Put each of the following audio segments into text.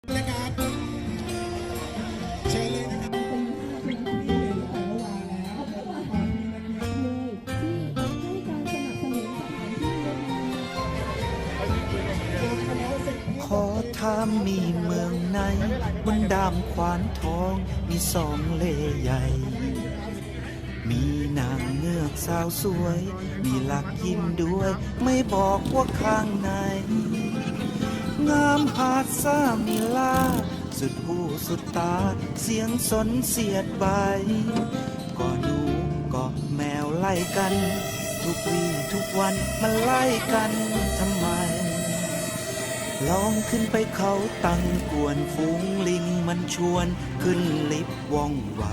ขอถามมีเมืองไหนบนดามขวานทองมีสองเลใหญ่ มีนางเงือกสาวสวย มีหลักยิ้มด้วย ไม่บอกว่าข้างใน งามหาดซามิลา สุดหูสุดตา เสียงสนเสียดใบก็หนูก็แมวไล่กัน ทุกวี่ทุกวันมันไล่กันทำไม ลองขึ้นไปเขาตั้งกวนฝูงลิงมันชวนขึ้นลิฟต์ว่องไว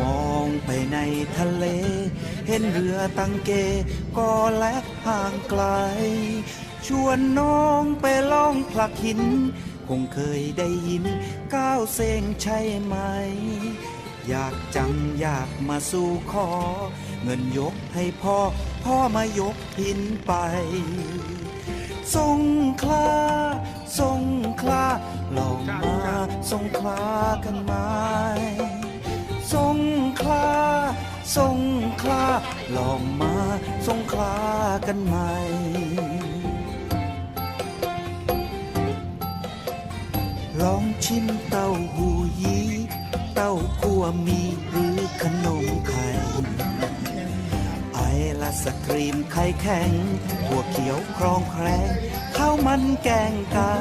มองไปในทะเล เห็นเรือตังเกก็แลกห่างไกล ชวนน้องไปล่องผลักหิน คงเคยได้ยินก้าวเซงใช่ไหม อยากจังอยากมาสู่ขอ เงินยกให้พ่อ พ่อมายกพินไปสงขลาสงขลาลองมาสงขลากันไหมสงขลาสงขลาลองมาสงขลากันไหม ลองชิมเต้าหูยี้ เต้าคั่วมีหรือขนมไข่ ไอละสกรีมไข่แข็งถั่วเขียวครองแครงข้าวมันแกงไก่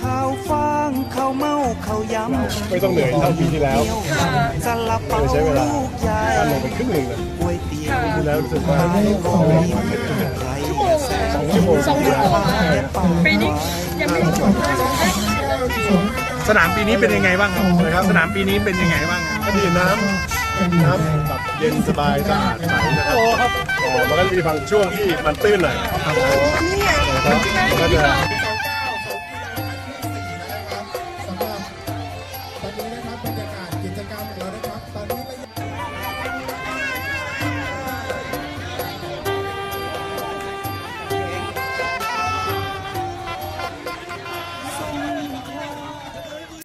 ข้าวฟ่างข้าวเมาข้าวยำไม่ต้องเหนื่อยเท่าปีที่แล้วเตี๋ยวซาลาเปาใช้เวลาลูกใหญ่การลงไปครึ่งหนึ่งเลยก๋วยเตี๋ยวปีแล้วรู้สึกว่าขายของใครจะแซงสองชั่วโมงสองชั่วโมงปีนี้ยังไม่ได้จบเลย สนามปีนี้เป็นยังไงบ้างครับ สนามปีนี้เป็นยังไงบ้างก็มีน้ำน้ำแบบเย็นสบายสะอาดใสนะครับอ๋อมันก็จะมีบางช่วงที่มันตื้นหน่อยครับมันก็จะ